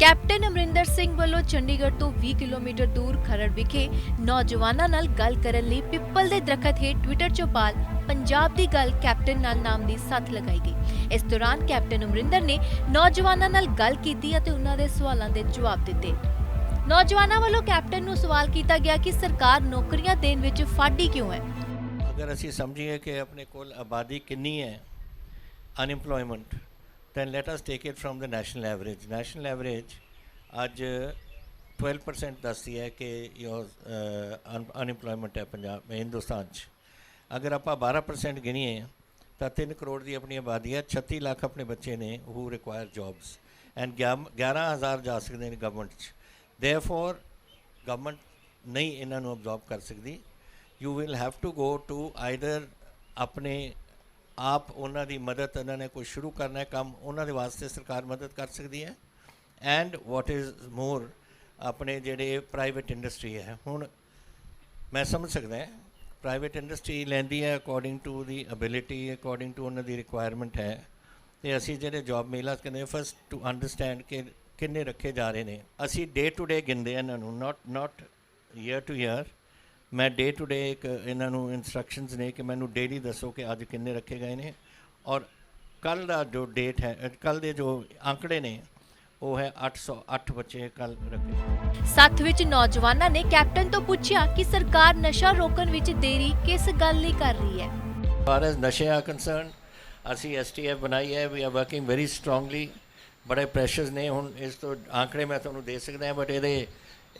Captain Amarinder Singh ਵੱਲੋਂ ਚੰਡੀਗੜ੍ਹ ਤੋਂ 20 kilometre ਦੂਰ ਖਰੜ ਵਿਖੇ ਨੌਜਵਾਨਾਂ ਨਾਲ ਗੱਲ ਕਰਨ ਲਈ ਪਿੱਪਲ ਦੇ ਦਰਖਤ ਹੇਠ ਟਵਿੱਟਰ ਚੌਪਾਲ ਪੰਜਾਬ ਦੀ ਗੱਲ ਕੈਪਟਨ ਨਾਲ ਨਾਮ ਦੀ ਸੱਥ ਲਗਾਈ ਗਈ। ਇਸ ਦੌਰਾਨ ਕੈਪਟਨ ਅਮਰਿੰਦਰ ਨੇ ਨੌਜਵਾਨਾਂ ਨਾਲ ਗੱਲ ਕੀਤੀ ਅਤੇ ਉਹਨਾਂ ਦੇ ਸਵਾਲਾਂ ਦੇ ਜਵਾਬ ਦਿੱਤੇ। ਨੌਜਵਾਨਾਂ ਵੱਲੋਂ ਕੈਪਟਨ ਨੂੰ ਸਵਾਲ ਕੀਤਾ ਗਿਆ ਕਿ ਸਰਕਾਰ ਨੌਕਰੀਆਂ ਦੇਣ ਵਿੱਚ ਫਾਡੀ ਕਿਉਂ ਹੈ? ਅਗਰ ਅਸੀਂ ਸਮਝੀਏ ਕਿ ਆਪਣੇ ਕੋਲ ਆਬਾਦੀ ਕਿੰਨੀ ਹੈ? Unemployment then let us take it from the national average. National average ਅੱਜ 12% ਦੱਸਦੀ ਹੈ ਕਿ ਯੋਰ ਅਨਪਲੋਇਮੈਂਟ ਹੈ ਪੰਜਾਬ, ਹਿੰਦੁਸਤਾਨ 'ਚ। ਅਗਰ ਆਪਾਂ 12% ਗਿਣੀਏ, ਤਾਂ 3 ਕਰੋੜ ਦੀ ਆਪਣੀ ਆਬਾਦੀ ਹੈ 36 ਲੱਖ ਆਪਣੇ ਬੱਚੇ ਨੇ who ਰਿਕੁਆਇਰ jobs ਐਂਡ 11000 ਜਾ ਸਕਦੇ ਨੇ ਗਵਰਨਮੈਂਟ 'ਚ। Therefore ਗਵਰਨਮੈਂਟ ਨਹੀਂ ਇਹਨਾਂ ਨੂੰ ਅਬਜ਼ੌਰਬ ਕਰ ਸਕਦੀ। You will have to go to either ਆਪਣੇ ਆਪ ਉਹਨਾਂ ਦੀ ਮਦਦ ਉਹਨਾਂ ਨੇ ਕੋਈ ਸ਼ੁਰੂ ਕਰਨਾ ਹੈ, ਕੰਮ ਉਹਨਾਂ ਦੇ ਵਾਸਤੇ ਸਰਕਾਰ ਮਦਦ ਕਰ ਸਕਦੀ ਹੈ। ਐਂਡ ਵਾਟ ਇਜ਼ ਮੋਰ ਆਪਣੇ ਜਿਹੜੇ ਪ੍ਰਾਈਵੇਟ ਇੰਡਸਟਰੀ ਹੈ, ਹੁਣ ਮੈਂ ਸਮਝ ਸਕਦਾ ਪ੍ਰਾਈਵੇਟ ਇੰਡਸਟਰੀ ਲੈਂਦੀ ਹੈ according to the ability according to ਉਹਨਾਂ ਦੀ ਰਿਕੁਆਇਰਮੈਂਟ ਹੈ। ਤੇ ਅਸੀਂ ਜਿਹੜੇ ਜੌਬ ਮੇਲਾ ਕਹਿੰਦੇ ਫਸਟ ਟੂ ਅੰਡਰਸਟੈਂਡ ਕਿ ਕਿੰਨੇ ਰੱਖੇ ਜਾ ਰਹੇ ਨੇ। ਅਸੀਂ ਡੇ ਟੂ ਡੇ ਗਿਣਦੇ ਹਾਂ ਇਹਨਾਂ ਨੂੰ not not year to year ਮੈਂ ਡੇ ਟੂ ਡੇ ਇੱਕ ਇਹਨਾਂ ਨੂੰ ਇਨਸਟਰਕਸ਼ਨਸ ਨੇ ਕਿ ਮੈਨੂੰ ਡੇਲੀ ਦੱਸੋ ਕਿ ਅੱਜ ਕਿੰਨੇ ਰੱਖੇ ਗਏ ਨੇ। ਔਰ ਕੱਲ ਦਾ ਜੋ ਡੇਟ ਹੈ ਕੱਲ ਦੇ ਜੋ ਅੰਕੜੇ ਨੇ ਉਹ ਹੈ 808 ਬੱਚੇ ਕੱਲ ਰੱਖੇ ਸੱਥ ਵਿੱਚ ਨੌਜਵਾਨਾਂ ਨੇ ਕੈਪਟਨ ਤੋਂ ਪੁੱਛਿਆ ਕਿ ਸਰਕਾਰ ਨਸ਼ਾ ਰੋਕਣ ਵਿੱਚ ਦੇਰੀ ਕਿਸ ਗੱਲ ਲਈ ਕਰ ਰਹੀ ਹੈ। Far as ਨਸ਼ੇ ਆ ਕੰਸਰਨ ਅਸੀਂ ਐਸਟੀਐਫ ਬਣਾਈ ਹੈ we are working very strongly ਬੜੇ ਪ੍ਰੈਸ਼ਰਸ ਨੇ ਹੁਣ ਇਸ ਤੋਂ ਆંકੜੇ ਮੈਂ ਤੁਹਾਨੂੰ ਦੇ ਸਕਦਾ ਹਾਂ ਬਟ ਇਹਦੇ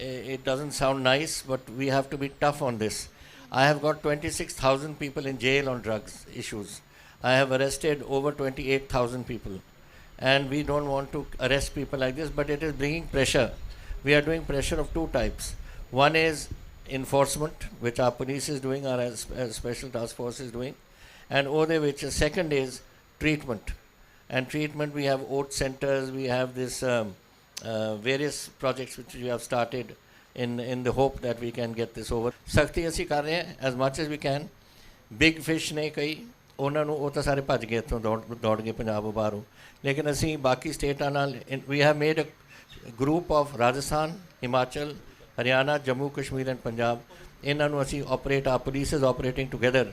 it doesn't sound nice, but we have to be tough on this. I have got 26,000 people in jail on drugs issues. I have arrested over 28,000 people. And we don't want to arrest people like this, but it is bringing pressure. We are doing pressure of two types. One is enforcement, which our police is doing, our special task force is doing. And other, which is second, is treatment. And treatment, we have OAT centers, we have this um, various projects which we have started in in the hope that we can get this over. ਸਖਤੀ ਅਸੀਂ ਕਰ ਰਹੇ ਹਾਂ as much as we can. Big fish ਨੇ ਕਈ ਉਹਨਾਂ ਨੂੰ ਉਹ ਤਾਂ ਸਾਰੇ ਭੱਜ ਗਏ ਇੱਥੋਂ ਦੌੜ ਦੌੜ ਗਏ ਪੰਜਾਬ ਬਾਹਰੋਂ ਲੇਕਿਨ ਅਸੀਂ ਬਾਕੀ ਸਟੇਟਾਂ ਨਾਲ ਵੀ have made a group of Rajasthan Himachal Haryana Jammu Kashmir and Punjab ਇਹਨਾਂ ਨੂੰ ਅਸੀਂ ਆਪਰੇਟ ਆ police is operating together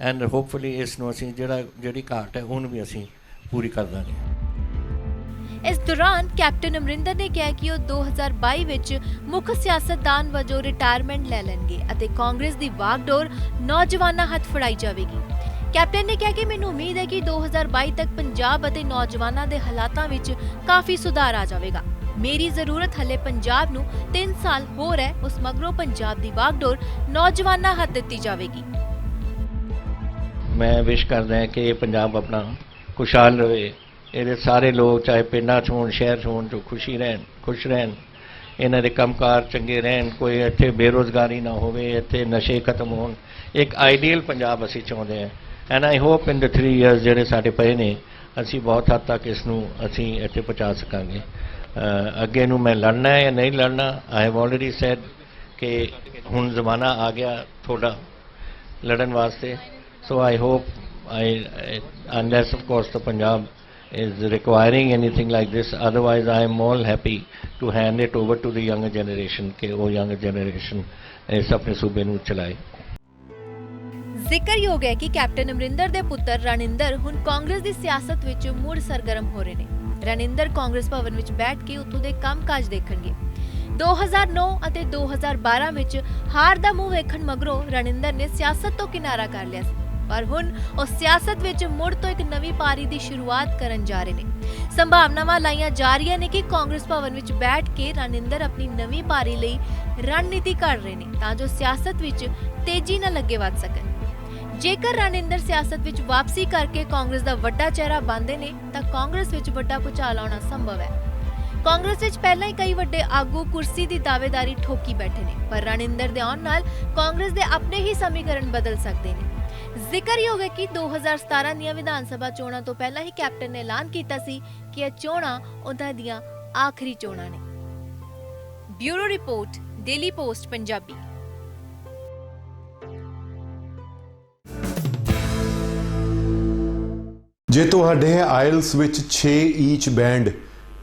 and hopefully ਇਸ ਨੂੰ ਅਸੀਂ ਜਿਹੜਾ ਜਿਹੜੀ ਘਾਟ ਹੈ ਉਹਨੂੰ ਵੀ ਅਸੀਂ ਪੂਰੀ ਕਰ ਦਾਂਗੇ ਇਸ ਦੌਰਾਨ ਕੈਪਟਨ ਅਮਰਿੰਦਰ ਨੇ ਕਿਹਾ ਕਿ ਉਹ 2022 ਵਿੱਚ ਮੁੱਖ ਸਿਆਸਤਦਾਨ ਵਜੋਂ ਰਿਟਾਇਰਮੈਂਟ ਲੈ ਲੈਣਗੇ ਅਤੇ ਕਾਂਗਰਸ ਦੀ ਵਾਗਡੋਰ ਨੌਜਵਾਨਾਂ ਹੱਥ ਫੜਾਈ ਜਾਵੇਗੀ। ਕੈਪਟਨ ਨੇ ਕਿਹਾ ਕਿ ਮੈਨੂੰ ਉਮੀਦ ਹੈ ਕਿ 2022 ਤੱਕ ਪੰਜਾਬ ਅਤੇ ਨੌਜਵਾਨਾਂ ਦੇ ਹਾਲਾਤਾਂ ਵਿੱਚ ਕਾਫੀ ਸੁਧਾਰ ਆ ਜਾਵੇਗਾ। ਮੇਰੀ ਜ਼ਰੂਰਤ ਹਲੇ ਪੰਜਾਬ ਨੂੰ 3 ਸਾਲ ਹੋਰ ਹੈ, ਉਸ ਮਗਰੋਂ ਪੰਜਾਬ ਦੀ ਵਾਗਡੋਰ ਨੌਜਵਾਨਾਂ ਹੱਥ ਦਿੱਤੀ ਜਾਵੇਗੀ। ਮੈਂ ਵਿਸ਼ ਕਰਦਾ ਹਾਂ ਕਿ ਪੰਜਾਬ ਆਪਣਾ ਖੁਸ਼ਹਾਲ ਰਹੇ। ਇਹਦੇ ਸਾਰੇ ਲੋਕ ਚਾਹੇ ਪਿੰਡਾਂ 'ਚ ਹੋਣ, ਸ਼ਹਿਰ 'ਚ ਹੋਣ ਜੋ ਖੁਸ਼ੀ ਰਹਿਣ, ਖੁਸ਼ ਰਹਿਣ। ਇਹਨਾਂ ਦੇ ਕੰਮਕਾਰ ਚੰਗੇ ਰਹਿਣ, ਕੋਈ ਇੱਥੇ ਬੇਰੋਜ਼ਗਾਰੀ ਨਾ ਹੋਵੇ, ਇੱਥੇ ਨਸ਼ੇ ਖਤਮ ਹੋਣ। ਇੱਕ ਆਈਡੀਅਲ ਪੰਜਾਬ ਅਸੀਂ ਚਾਹੁੰਦੇ ਹਾਂ। And I hope in the 3 years ਜਿਹੜੇ ਸਾਡੇ ਪਏ ਨੇ, ਅਸੀਂ ਬਹੁਤ ਹੱਦ ਤੱਕ ਇਸ ਨੂੰ ਅਸੀਂ ਇੱਥੇ ਪਹੁੰਚਾ ਸਕਾਂਗੇ। ਅੱਗੇ ਨੂੰ ਮੈਂ ਲੜਨਾ ਹੈ ਜਾਂ ਨਹੀਂ ਲੜਨਾ ਆਈ ਹੈਵ ਆਲਰੇਡੀ ਸੈਡ ਕਿ ਹੁਣ ਜ਼ਮਾਨਾ ਆ ਗਿਆ ਥੋੜਾ ਲੜਨ ਵਾਸਤੇ। So I hope i I- unless of course the is requiring anything like this. Otherwise, i am all happy to hand it over to the younger generation ਕਿ ਉਹ younger generation ਇਸ ਆਪਣੇ ਸੂਬੇ ਨੂੰ ਚਲਾਏ ਜ਼ਿਕਰਯੋਗ ਹੈ ਕਿ ਕੈਪਟਨ ਅਮਰਿੰਦਰ ਦੇ ਪੁੱਤਰ ਰਣਿੰਦਰ ਹੁਣ ਕਾਂਗਰਸ ਦੀ ਸਿਆਸਤ ਵਿੱਚ ਮੁੜ ਸਰਗਰਮ ਹੋ ਰਹੇ ਨੇ। ਰਣਿੰਦਰ ਕਾਂਗਰਸ ਭਵਨ ਵਿੱਚ ਬੈਠ ਕੇ ਉੱਥੋਂ ਦੇ ਕੰਮਕਾਜ ਦੇਖਣਗੇ। 2009 ਅਤੇ 2012 ਵਿੱਚ ਹਾਰ ਦਾ ਮੂੰਹ ਵੇਖਣ ਮਗਰੋਂ ਰਣਿੰਦਰ ਨੇ ਸਿਆਸਤ ਤੋਂ ਕਿਨਾਰਾ ਕਰ ਲਿਆ ਸੀ। ਪਰ ਹੁਣ ਉਹ ਸਿਆਸਤ ਵਿੱਚ ਮੁੜ ਤੋਂ ਇੱਕ ਨਵੀਂ ਪਾਰੀ ਦੀ ਸ਼ੁਰੂਆਤ ਕਰਨ ਜਾ ਰਹੇ ਨੇ। ਸੰਭਾਵਨਾਵਾਂ ਲਾਈਆਂ ਜਾ ਰਹੀਆਂ ਨੇ ਕਿ ਕਾਂਗਰਸ ਭਵਨ ਵਿੱਚ ਬੈਠ ਕੇ ਰਣਿੰਦਰ ਆਪਣੀ ਨਵੀਂ ਪਾਰੀ ਲਈ ਰਣਨੀਤੀ ਘੜ ਰਹੇ ਨੇ ਤਾਂ ਜੋ ਸਿਆਸਤ ਵਿੱਚ ਤੇਜ਼ੀ ਨਾਲ ਅੱਗੇ ਵਧ ਸਕਣ। ਜੇਕਰ ਰਣਿੰਦਰ ਸਿਆਸਤ ਵਿੱਚ ਵਾਪਸੀ ਕਰਕੇ ਕਾਂਗਰਸ ਦਾ ਵੱਡਾ ਚਿਹਰਾ ਬਣਦੇ ਨੇ, ਤਾਂ ਕਾਂਗਰਸ ਵਿੱਚ ਵੱਡਾ ਭੁਚਾਲ ਆਉਣਾ ਸੰਭਵ ਹੈ। ਕਾਂਗਰਸ ਵਿੱਚ ਪਹਿਲਾਂ ਹੀ ਕਈ ਵੱਡੇ ਆਗੂ ਕੁਰਸੀ ਦੀ ਦਾਅਵੇਦਾਰੀ ਠੋਕੀ ਬੈਠੇ ਨੇ, ਪਰ ਰਣਿੰਦਰ ਦੇ ਆਉਣ ਨਾਲ ਕਾਂਗਰਸ ਦੇ ਆਪਣੇ ਹੀ ਸਮੀਕਰਨ ਬਦਲ ਸਕਦੇ ਨੇ। ਜ਼ਿਕਰਯੋਗ ਹੈ ਕਿ 2017 ਦੀਆਂ ਵਿਧਾਨ ਸਭਾ ਚੋਣਾਂ ਤੋਂ ਪਹਿਲਾਂ ਹੀ ਕੈਪਟਨ ਨੇ ਐਲਾਨ ਕੀਤਾ ਸੀ ਕਿ ਇਹ ਚੋਣਾਂ ਉਹਨਾਂ ਦੀਆਂ ਆਖਰੀ ਚੋਣਾਂ ਨੇ। Bureau report, daily post, Punjabi. ਜੇ ਤੁਹਾਡੇ ਆਇਲਸ ਵਿੱਚ 6 ਈਚ ਬੈਂਡ